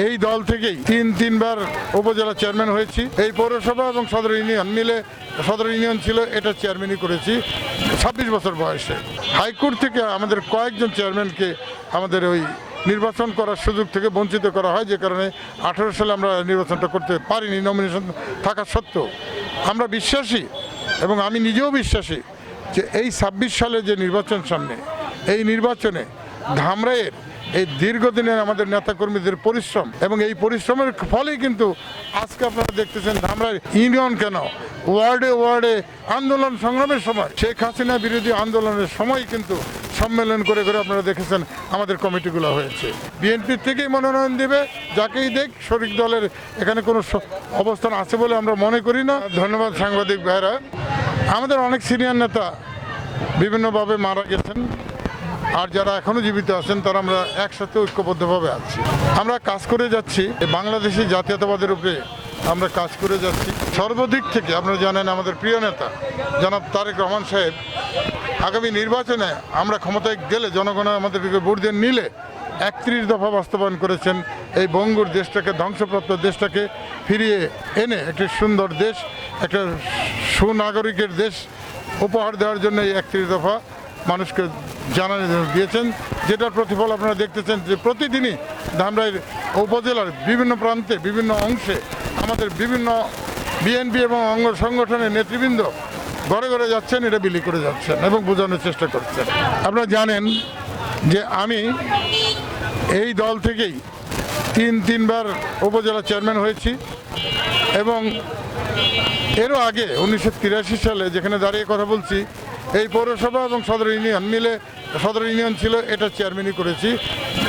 এই দল থেকেই তিন, তিনবার উপজেলা চেয়ারম্যান হয়েছি। এই পৌরসভা এবং সদর ইউনিয়ন মিলে সদর ইউনিয়ন ছিল, এটা চেয়ারম্যানই করেছি ছাব্বিশ বছর বয়সে। হাইকোর্ট থেকে আমাদের কয়েকজন চেয়ারম্যানকে আমাদের ওই নির্বাচন করার সুযোগ থেকে বঞ্চিত করা হয়, যে কারণে আঠেরো সালে আমরা নির্বাচনটা করতে পারিনি নমিনেশন থাকা সত্ত্বেও। আমরা বিশ্বাসী এবং আমি নিজেও বিশ্বাসী যে এই ছাব্বিশ সালে যে নির্বাচন সামনে, এই নির্বাচনে ধামরাইয়ের এই দীর্ঘদিনের আমাদের নেতাকর্মীদের পরিশ্রম এবং এই পরিশ্রমের ফলেই কিন্তু আজকে আপনারা দেখতেছেন ধামরাই ইউনিয়ন কেন? ওয়ার্ডে ওয়ার্ডে আন্দোলন সংগ্রামের সময়, শেখ হাসিনা বিরোধী আন্দোলনের সময় কিন্তু সম্মেলন করে করে আপনারা দেখেছেন আমাদের কমিটিগুলো হয়েছে। বিএনপির থেকেই মনোনয়ন দেবে, যাকেই দেখ, শরিক দলের এখানে কোনো অবস্থান আছে বলে আমরা মনে করি না। ধন্যবাদ সাংবাদিক ভাইরা। আমাদের অনেক সিনিয়র নেতা বিভিন্নভাবে মারা গেছেন। আর যারা এখনও জীবিত আছেন, তারা আমরা একসাথে ঐক্যবদ্ধভাবে আছি। আমরা কাজ করে যাচ্ছি বাংলাদেশি জাতীয়তাবাদের উপরে আমরা কাজ করে যাচ্ছি। সর্বদিক থেকে আপনারা জানেন আমাদের প্রিয় নেতা, জনাব তারেক রহমান সাহেব, আগামী নির্বাচনে আমরা ক্ষমতায় গেলে জনগণ আমাদেরকে ভোট দিয়ে নিলে একত্রিশ দফা বাস্তবায়ন করেছেন। এই বঙ্গুর দেশটাকে, ধ্বংসপ্রাপ্ত দেশটাকে ফিরিয়ে এনে একটি সুন্দর দেশ, একটা সুনাগরিকের দেশ উপহার দেওয়ার জন্য এই একত্রিশ দফা মানুষকে জানানো দিয়েছেন। যেটার প্রতিফল আপনারা দেখতেছেন যে প্রতিদিনই ধামরাইয়ের উপজেলার বিভিন্ন প্রান্তে, বিভিন্ন অংশে আমাদের বিভিন্ন বিএনপি এবং অঙ্গ সংগঠনের নেতৃবৃন্দ ঘরে ঘরে যাচ্ছেন, এটা বিলি করে যাচ্ছেন এবং বোঝানোর চেষ্টা করছেন। আপনারা জানেন যে আমি এই দল থেকেই তিন, তিনবার উপজেলা চেয়ারম্যান হয়েছি এবং এরও আগে উনিশশো তিরাশি সালে যেখানে দাঁড়িয়ে কথা বলছি এই পৌরসভা এবং সদর ইউনিয়ন মিলে সদর ইউনিয়ন ছিল, এটা চেয়ারম্যানই করেছি,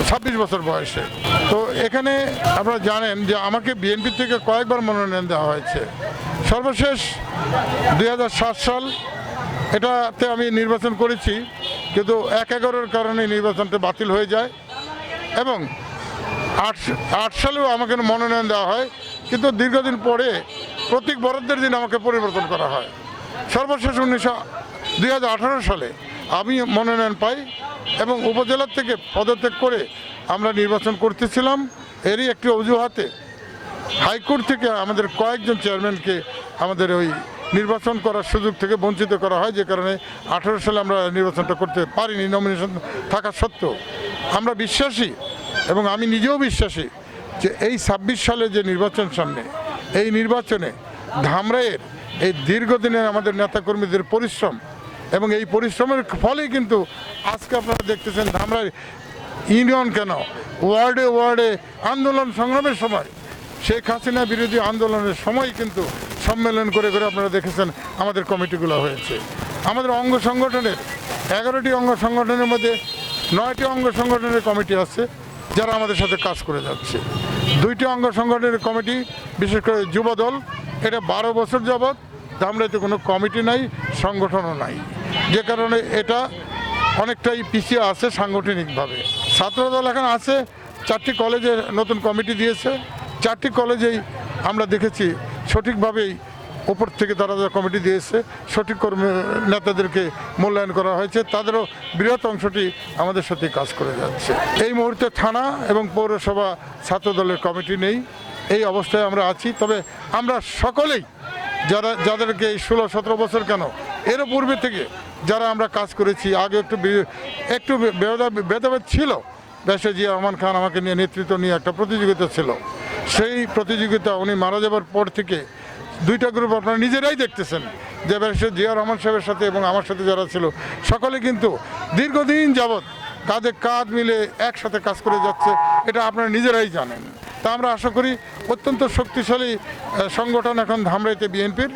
ছাব্বিশ বছর বয়সে। তো এখানে আপনারা জানেন যে আমাকে বিএনপি থেকে কয়েকবার মনোনয়ন দেওয়া হয়েছে। সর্বশেষ দু হাজার সাত সাল এটাতে আমি নির্বাচন করেছি, কিন্তু এক এগারোর কারণে নির্বাচনটা বাতিল হয়ে যায় এবং আট আট সালেও আমাকে মনোনয়ন দেওয়া হয়, কিন্তু দীর্ঘদিন পরে প্রতীক বরাদ্দের দিন আমাকে পরিবর্তন করা হয়। সর্বশেষ উনিশশো দুই হাজার আঠারো সালে আমি মনোনয়ন পাই এবং উপজেলার থেকে পদত্যাগ করে আমরা নির্বাচন করতেছিলাম। এরই একটি অজুহাতে হাইকোর্ট থেকে আমাদের কয়েকজন চেয়ারম্যানকে আমাদের ওই নির্বাচন করার সুযোগ থেকে বঞ্চিত করা হয়, যে কারণে আঠেরো সালে আমরা নির্বাচনটা করতে পারিনি নমিনেশন থাকা সত্ত্বেও। আমরা বিশ্বাসী এবং আমি নিজেও বিশ্বাসী যে এই ছাব্বিশ সালে যে নির্বাচন সামনে, এই নির্বাচনে ধামরাইয়ের এই দীর্ঘদিনের আমাদের নেতাকর্মীদের পরিশ্রম এবং এই পরিশ্রমের ফলেই কিন্তু আজকে আপনারা দেখতেছেন ধামরাই ইউনিয়ন কেন? ওয়ার্ডে ওয়ার্ডে আন্দোলন সংগ্রামের সময়। শেখ হাসিনা বিরোধী আন্দোলনের সময় কিন্তু সম্মেলন করে করে আপনারা দেখেছেন আমাদের কমিটিগুলো হয়েছে। আমাদের অঙ্গ সংগঠনের, এগারোটি অঙ্গ সংগঠনের মধ্যে নয়টি অঙ্গ সংগঠনের কমিটি আছে যারা আমাদের সাথে কাজ করে যাচ্ছে। দুইটি অঙ্গ সংগঠনের কমিটি, বিশেষ করে যুবদল এটা বারো বছর যাবৎ ধামরাইতে কোনো কমিটি নাই, সংগঠনও নাই। যে কারণে এটা অনেকটাই পিছিয়ে আছে সাংগঠনিকভাবে। ছাত্রদল এখন আছে, চারটি কলেজে নতুন কমিটি দিয়েছে। চারটি কলেজেই আমরা দেখেছি সঠিকভাবেই ওপর থেকে তারা যে কমিটি দিয়েছে, সঠিক কর্মী নেতাদেরকে মূল্যায়ন করা হয়েছে। তাদেরও বৃহৎ অংশটি আমাদের সাথে কাজ করে যাচ্ছে। এই মুহূর্তে থানা এবং পৌরসভা ছাত্রদলের কমিটি নেই। এই অবস্থায় আমরা আছি। তবে আমরা সকলেই যারা যাদেরকে এই ষোলো, সতেরো বছর কেন? এরও পূর্বে থেকে যারা আমরা কাজ করেছি, আগে একটু একটু ভেদা- ভেদাভেদ ছিল। ব্যাসে জিয়া রহমান খান আমাকে নিয়ে নেতৃত্ব নিয়ে একটা প্রতিযোগিতা ছিল। সেই প্রতিযোগিতা উনি মারা যাবার পর থেকে দুইটা গ্রুপ আপনারা নিজেরাই দেখতেছেন যে ব্যাসে জিয়া রহমান সাহেবের সাথে এবং আমার সাথে যারা ছিল, সকলে কিন্তু দীর্ঘদিন যাবৎ কাঁধে কাঁধ মিলে একসাথে কাজ করে যাচ্ছে, এটা আপনারা নিজেরাই জানেন। তা আমরা আশা করি অত্যন্ত শক্তিশালী সংগঠন এখন ধামরাইতে বিএনপির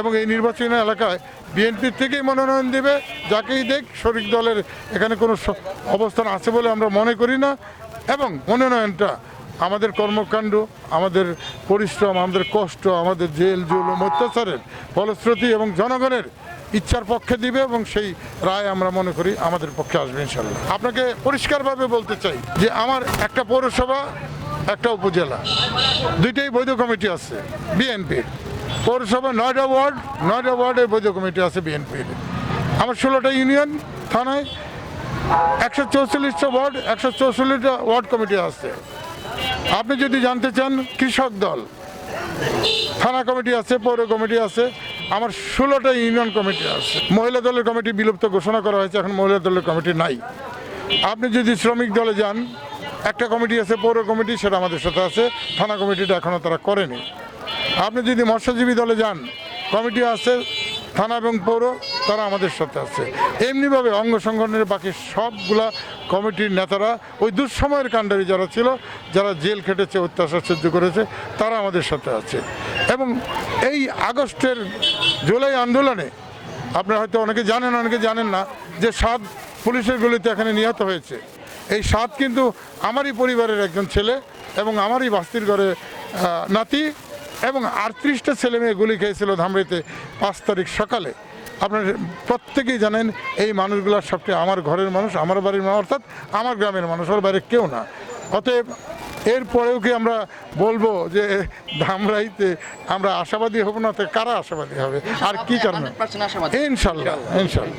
এবং এই নির্বাচনী এলাকায় বিএনপির থেকেই মনোনয়ন দেবে, যাকেই দেখ, শরিক দলের এখানে কোনো অবস্থান আছে বলে আমরা মনে করি না। এবং মনোনয়নটা আমাদের কর্মকাণ্ড, আমাদের পরিশ্রম, আমাদের কষ্ট, আমাদের জেল, জুলুম, অত্যাচারের ফলশ্রুতি এবং জনগণের ইচ্ছার পক্ষে দিবে এবং সেই রায় আমরা মনে করি আমাদের পক্ষে আসবে ইনশাল্লাহ আপনাকে পরিষ্কারভাবে বলতে চাই যে আমার একটা পৌরসভা একটা উপজেলা। দুইটাই বৈধ কমিটি আছে বিএনপির পৌরসভা নয়টা ওয়ার্ড, নয়টা ওয়ার্ডে বৈধ কমিটি আছে বিএনপির আমার ষোলোটা ইউনিয়ন থানায়, একশো চৌচল্লিশটা ওয়ার্ড, একশো চৌচল্লিশটা ওয়ার্ড কমিটি আছে। আপনি যদি জানতে চান, কৃষক দল, থানা কমিটি আছে, পৌর কমিটি আছে, আমার ষোলোটা ইউনিয়ন কমিটি আছে। মহিলা দলের কমিটি বিলুপ্ত ঘোষণা করা হয়েছে, এখন মহিলা দলের কমিটি নাই। আপনি যদি শ্রমিক দলে যান একটা কমিটি আছে, পৌর কমিটি, সেটা আমাদের সাথে আছে, থানা কমিটিটা এখনও তারা করেনি। আপনি যদি মৎস্যজীবী দলে যান, কমিটি আছে, থানা এবং পৌর, তারা আমাদের সাথে আছে। এমনিভাবে অঙ্গ সংগঠনের বাকি সবগুলা কমিটির নেতারা, ওই দুঃসময়ের কাণ্ডারি যারা ছিল, যারা জেল খেটেছে, অত্যাচার সহ্য করেছে, তারা আমাদের সাথে আছে। এবং এই আগস্টের জুলাই আন্দোলনে, আপনারা হয়তো অনেকে জানেন অনেকে জানেন না, যে সাত পুলিশের গুলিতে এখানে নিহত হয়েছে। এই সাত কিন্তু আমারই পরিবারের একজন ছেলে এবং আমারই বাস্তির ঘরে নাতি এবং আটত্রিশটা ছেলে মেয়ে গুলি খেয়েছিল ধামরিতে পাঁচ তারিখ সকালে। আপনার প্রত্যেকেই জানেন এই মানুষগুলো সবচেয়ে আমার ঘরের মানুষ আমার বাড়ির মানুষ অর্থাৎ আমার গ্রামের মানুষ ওর বাইরে কেউ না। অতএব এরপরেও কি আমরা বলব যে ধামরাইতে আমরা আশাবাদী হব না? তো কারা আশাবাদী হবে? আর কি কারণে? ইনশাল্লাহ ইনশাল্লাহ।